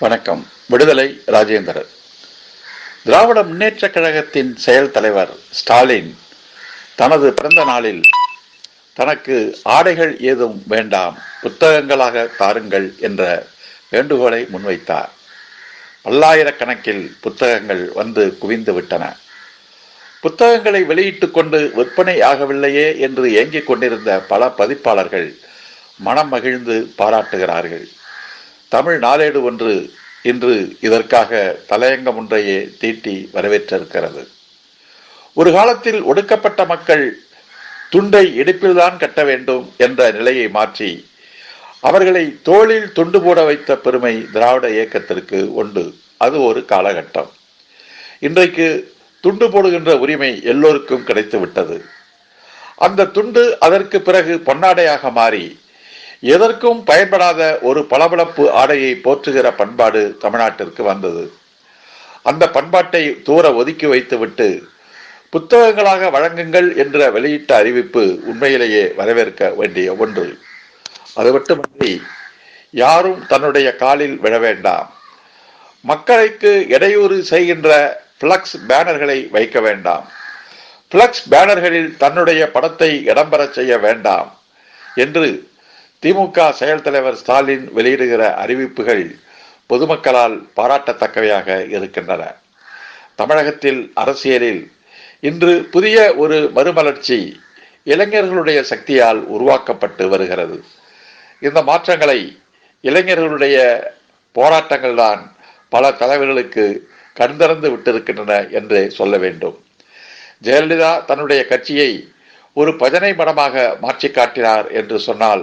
வணக்கம். விடுதலை ராஜேந்திரன். திராவிட முன்னேற்றக் கழகத்தின் செயல் தலைவர் ஸ்டாலின் தனது பிறந்த நாளில் தனக்கு ஆடைகள் ஏதும் வேண்டாம் புத்தகங்களாக தாருங்கள் என்ற வேண்டுகோளை முன்வைத்தார். பல்லாயிரக்கணக்கில் புத்தகங்கள் வந்து குவிந்து விட்டன. புத்தகங்களை வெளியிட்டுக் கொண்டு விற்பனை ஆகவில்லையே என்று ஏங்கிக் கொண்டிருந்த பல பதிப்பாளர்கள் மனம் மகிழ்ந்து பாராட்டுகிறார்கள். தமிழ் நாளேடு ஒன்று இன்று இதற்காக தலையங்கம் ஒன்றையே தீட்டி வரவேற்றிருக்கிறது. ஒரு காலத்தில் ஒடுக்கப்பட்ட மக்கள் துண்டை இடுப்பில்தான் கட்ட வேண்டும் என்ற நிலையை மாற்றி அவர்களை தோளில் துண்டு போட வைத்த பெருமை திராவிட இயக்கத்திற்கு உண்டு. அது ஒரு காலகட்டம். இன்றைக்கு துண்டு போடுகின்ற உரிமை எல்லோருக்கும் கிடைத்து விட்டது அந்த துண்டு அதற்கு பிறகு பொன்னாடையாக மாறி எதற்கும் பயன்படாத ஒரு பளபளப்பு ஆடையை போற்றுகிற பண்பாடு தமிழ்நாட்டிற்கு வந்தது. அந்த பண்பாட்டை தூர ஒதுக்கி வைத்துவிட்டு புத்தகங்களாக வழங்குங்கள் என்ற வெளியிட்ட அறிவிப்பு உண்மையிலேயே வரவேற்க வேண்டிய ஒன்று. அது மட்டுமின்றி யாரும் தன்னுடைய காலில் விழ வேண்டாம். மக்களுக்கு இடையூறு செய்கின்ற பிளக்ஸ் பேனர்களை வைக்க வேண்டாம். பிளக்ஸ் பேனர்களில் தன்னுடைய படத்தை இடம்பெற செய்ய வேண்டாம் என்று திமுக செயல் தலைவர் ஸ்டாலின் வெளியிடுகிற அறிவிப்புகள் பொதுமக்களால் பாராட்டத்தக்கவையாக இருக்கின்றன. தமிழகத்தில் அரசியலில் இன்று புதிய ஒரு மறுமலர்ச்சி இளைஞர்களுடைய சக்தியால் உருவாக்கப்பட்டு வருகிறது. இந்த மாற்றங்களை இளைஞர்களுடைய போராட்டங்கள் தான் பல தலைவர்களுக்கு கண்திறந்து விட்டிருக்கின்றன என்றே சொல்ல வேண்டும். ஜெயலலிதா தன்னுடைய கட்சியை ஒரு பஜனை மடமாக மாற்றி காட்டினார் என்று சொன்னால்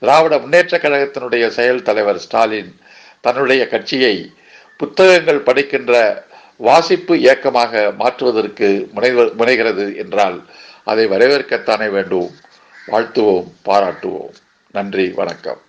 திராவிட முன்னேற்ற கழகத்தினுடைய செயல் தலைவர் ஸ்டாலின் தன்னுடைய கட்சியை புத்தகங்கள் படிக்கின்ற வாசிப்பு இயக்கமாக மாற்றுவதற்கு முனைவ முனைகிறது என்றால் அதை வரவேற்கத்தானே வேண்டும். வாழ்த்துவோம் பாராட்டுவோம். நன்றி வணக்கம்.